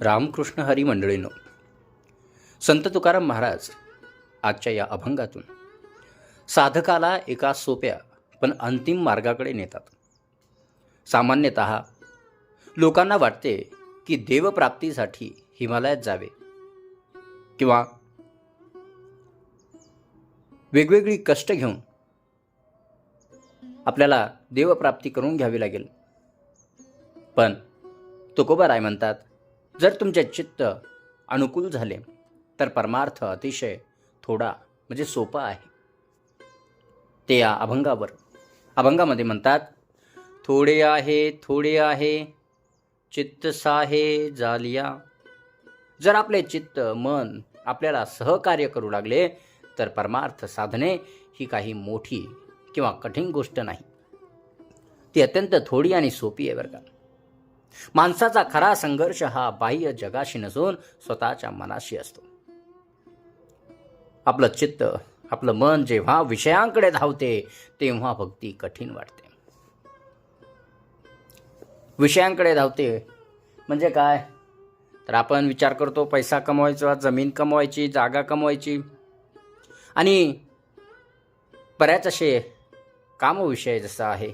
रामकृष्ण हरी मंडळीनो संत तुकाराम महाराज आजच्या या अभंगातून साधकाला एका सोप्या पण अंतिम मार्गाकडे नेतात. सामान्यतः लोकांना वाटते की देवप्राप्तीसाठी हिमालयात जावे किंवा वेगवेगळी कष्ट घेऊन आपल्याला देवप्राप्ती करून घ्यावी लागेल. पण तुकोबाराय म्हणतात जर तुमचे चित्त अनुकूल झाले तर परमार्थ अतिशय थोडा म्हणजे सोपा आहे. ते या अभंगावर. अभंगामध्ये म्हणतात थोडे आहे थोडे आहे चित्त साहे जालिया. जर आपले चित्त मन आपल्याला सहकार्य करू लागले तर परमार्थ साधने ही काही मोठी किंवा कठीण गोष्ट नाही. ती अत्यंत थोडी आणि सोपी आहे बरं का. माणसाचा खरा संघर्ष हा बाह्य जगाशी नसून स्वतःच्या मनाशी असतो. आपलं चित्त आपलं मन जेव्हा विषयांकडे धावते तेव्हा भक्ती कठीण वाटते. विषयांकडे धावते म्हणजे काय? तर आपण विचार करतो पैसा कमवायचा जमीन कमवायची जागा कमवायची. आणि बऱ्याच असे कामविषय जसं आहे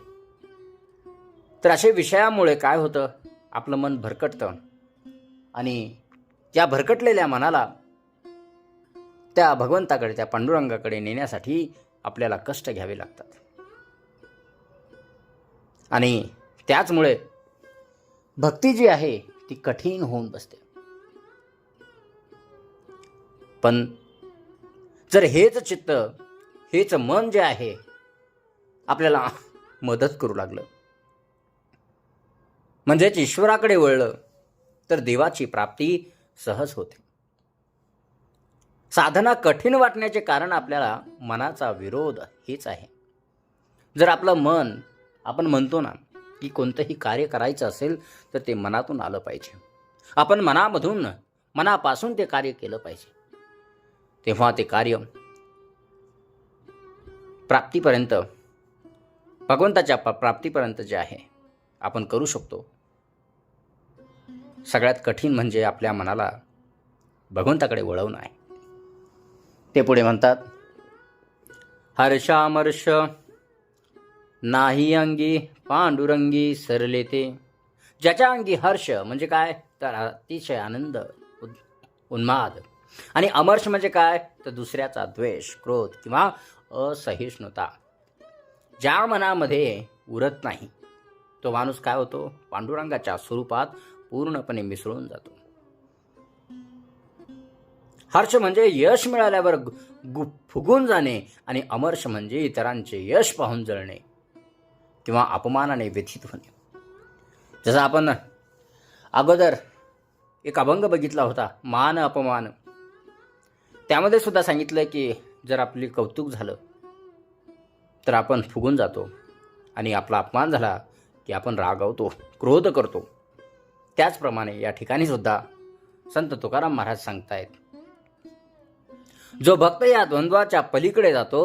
तर असे विषयामुळे काय होतं? आपलं मन भरकटतं. आणि त्या भरकटलेल्या मनाला त्या भगवंताकडे त्या पांडुरंगाकडे नेण्यासाठी आपल्याला कष्ट घ्यावे लागतात. आणि त्याचमुळे भक्ती जी आहे ती कठीण होऊन बसते. पण जर हेच चित्त हेच मन जे आहे आपल्याला मदत करू लागलं. म्हणजेच ईश्वराकडे वळलं तर देवाची प्राप्ती सहज होते. साधना कठीण वाटण्याचे कारण आपल्याला मनाचा विरोध हेच आहे. जर आपलं मन आपण म्हणतो ना की कोणतंही कार्य करायचं असेल तर ते मनातून आलं पाहिजे. आपण मनामधून मनापासून ते कार्य केलं पाहिजे. तेव्हा ते कार्य प्राप्तीपर्यंत भगवंताच्या प्राप्तीपर्यंत जे आहे आपण करू शकतो. सगळ्यात कठीण म्हणजे आपल्या मनाला भगवंताकडे वळवणं आहे. ते पुढे म्हणतात हर्षामर्ष नाही अंगी पांडुरंगी सरले ते. ज्याच्या अंगी हर्ष म्हणजे काय? तर अतिशय आनंद उद- उन्माद. आणि अमर्ष म्हणजे काय? तर दुसऱ्याचा द्वेष क्रोध किंवा असहिष्णुता. ज्या मनामध्ये उरत नाही तो माणूस काय होतो? पांडुरंगाच्या स्वरूपात पूर्णपणे मिसळून जातो. हर्ष म्हणजे यश मिळाल्यावर गु- फुगून जाणे आणि अमर्ष म्हणजे इतरांचे यश पाहून जळणे किंवा अपमानाने व्यथित होणे. जसं आपण अगोदर एक अभंग बघितला होता मान अपमान. त्यामध्ये सुद्धा सांगितलं की जर आपली कौतुक झालं तर आपण फुगून जातो आणि आपला अपमान झाला की आपण रागावतो क्रोध करतो. त्याचप्रमाणे या ठिकाणी सुद्धा संत तुकाराम महाराज सांगतायत जो भक्त या द्वंद्वाच्या पलीकडे जातो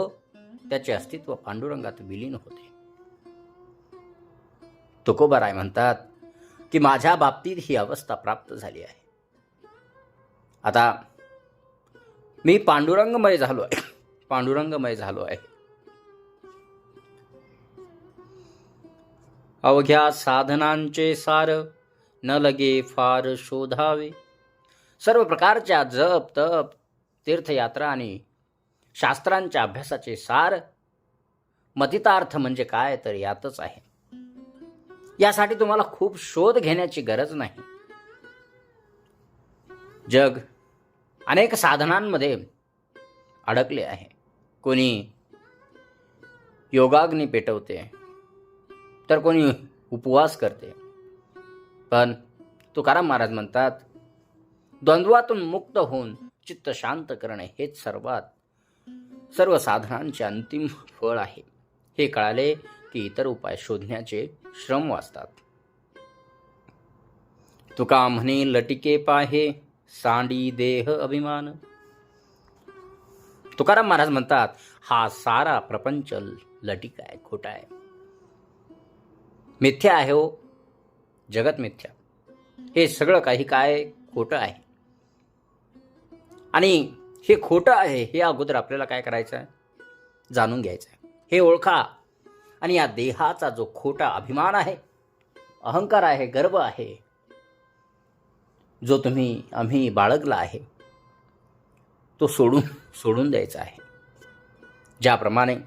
त्याचे अस्तित्व पांडुरंगात विलीन होते. तुकोबाराय म्हणतात की माझ्या बाबतीत ही अवस्था प्राप्त झाली आहे. आता मी पांडुरंगमय झालो आहे. पांडुरंगमय झालो आहे. अवघ्या साधनांचे सार न लगे फार शोधावे. सर्व प्रकारच्या जप तप तीर्थयात्रा आणि शास्त्रांच्या अभ्यासाचे सार मतितार्थ म्हणजे काय तर यातच आहे. यासाठी तुम्हाला खूप शोध घेण्याची गरज नाही. जग अनेक साधनांमध्ये अडकले आहे. कोणी योगाग्नी पेटवते तर कोणी उपवास करते. पण तुकाराम महाराज म्हणतात द्वंद्वातून मुक्त होऊन चित्त शांत करणे हेच सर्वात सर्व साधनांचे अंतिम फळ आहे. हे कळाले की इतर उपाय शोधण्याचे श्रम वाचतात. तुका म्हणे लटिके पाहे सांडी देह अभिमान. तुकाराम महाराज म्हणतात हा सारा प्रपंच लटिका आहे खोटा आहे मिथ्या आहे हो. जगत मिथ्या. हे सगळं काही काय खोटं आहे? आणि हे खोटं आहे हे अगोदर आपल्याला काय करायचं आहे जाणून घ्यायचं आहे हे ओळखा. आणि या देहाचा जो खोटा अभिमान आहे अहंकार आहे गर्व आहे जो तुम्ही आम्ही बाळगला आहे तो सोडून सोडून द्यायचा आहे. ज्याप्रमाणे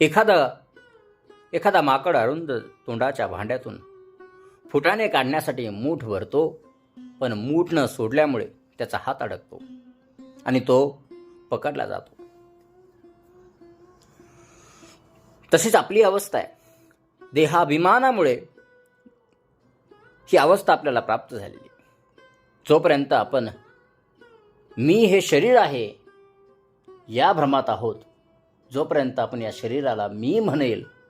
एखादं एखादा माकड अरुंद तोंडाच्या भांड्यातून फुटाणे काढण्यासाठी मूठ भरतो पण मूठ न सोडल्यामुळे त्याचा हात अडकतो आणि तो पकडला जातो. तशीच आपली अवस्था आहे. देहाभिमानामुळे ही अवस्था आपल्याला प्राप्त झालेली जोपर्यंत आपण मी हे शरीर आहे या भ्रमात आहोत जोपर्यंत आपण या शरीराला मी म्हणेल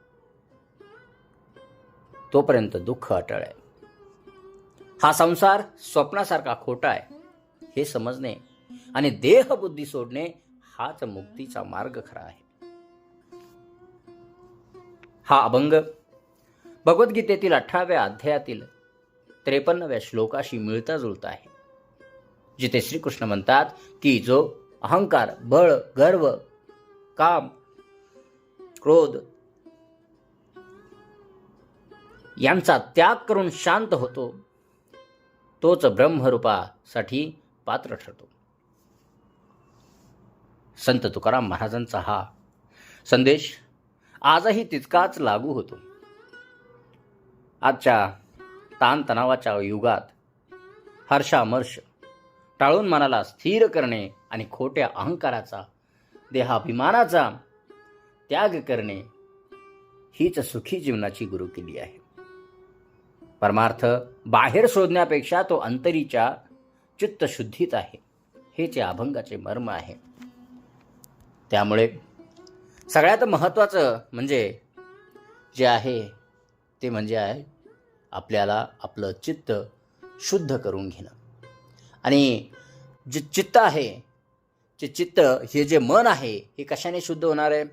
तोपर्यंत दुःख अटळ आहे. हा संसार स्वप्नासारखा खोटा आहे हे समजणे आणि देहबुद्धी सोडणे हाच मुक्तीचा मार्ग खरा आहे. हा अभंग भगवद्गीतेतील अठराव्या अध्यायातील त्रेपन्नव्या श्लोकाशी मिळता जुळता आहे जिथे श्रीकृष्ण म्हणतात की जो अहंकार बळ गर्व काम क्रोध यांचा त्याग करून शांत होतो. तोच ब्रह्मरूपासाठी पात्र ठरतो. संत तुकाराम महाराजांचा हा संदेश आजही तितकाच लागू होतो. आजच्या ताणतणावाच्या युगात हर्षामर्ष टाळून मनाला स्थिर करणे आणि खोट्या अहंकाराचा देहाभिमानाचा त्याग करणे हीच सुखी जीवनाची गुरुकिल्ली आहे. परमार्थ बाहेर शोधण्यापेक्षा तो अंतरीच्या चित्तशुद्धीत आहे. हेच या अभंगाचे मर्म आहे. त्यामुळे सगळ्यात महत्त्वाचं म्हणजे जे आहे ते म्हणजे आहे आपल्याला आपलं चित्त शुद्ध करून घेणं. आणि जे चित्त आहे जे चित्त हे जे मन आहे हे कशाने शुद्ध होणार आहे?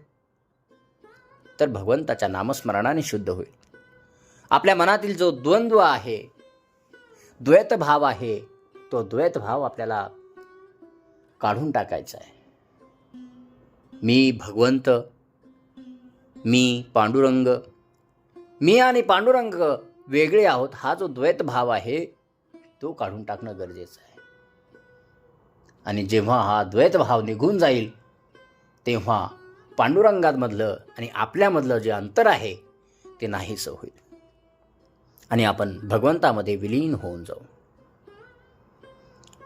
तर भगवंताच्या नामस्मरणाने शुद्ध होईल. आपल्या मनातील जो द्वंद्व आहे द्वैत भाव आहे तो द्वैत भाव आपल्याला काढून टाकायचा आहे. मी भगवंत मी पांडुरंग मी आणि पांडुरंग वेगळे आहोत हा जो द्वैत भाव आहे तो काढून टाकणं गरजेचं आहे. आणि जेव्हा हा द्वैत भाव निघून जाईल तेव्हा पांडुरंगामधलं आणि आपल्यामधलं जे अंतर आहे ते नाहीसं होईल. आणि आपण भगवंतामध्ये विलीन होऊन जाऊ.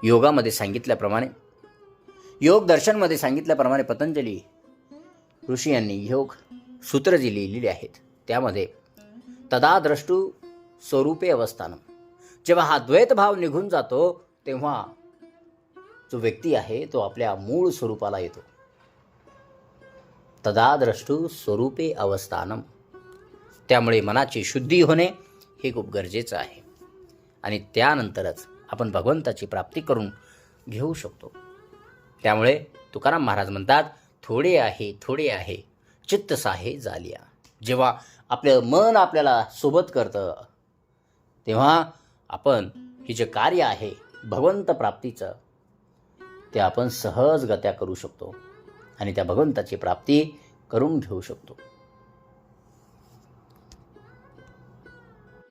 योगामध्ये सांगितल्याप्रमाणे योग दर्शनमध्ये सांगितल्याप्रमाणे पतंजली ऋषी यांनी योग सूत्र जी लिहिलेली आहेत. त्यामध्ये तदा द्रष्टू स्वरूपे अवस्थानं. जेव्हा हा द्वैत भाव निघून जातो तेव्हा जो व्यक्ती आहे तो आपल्या मूळ स्वरूपाला येतो. तदा द्रष्टू स्वरूपे अवस्थानम त्यामुळे मनाची शुद्धी होणे हे खूप गरजेचं आहे. आणि त्यानंतरच आपण भगवंताची प्राप्ती करून घेऊ शकतो. त्यामुळे तुकाराम महाराज म्हणतात थोडे आहे थोडे आहे चित्त साहे जालिया. जेव्हा आपलं मन आपल्याला सोबत करतं तेव्हा आपण हे जे कार्य आहे भगवंत प्राप्तीचं ते आपण सहजगत्या करू शकतो. आणि त्या भगवंताची प्राप्ती करून घेऊ शकतो.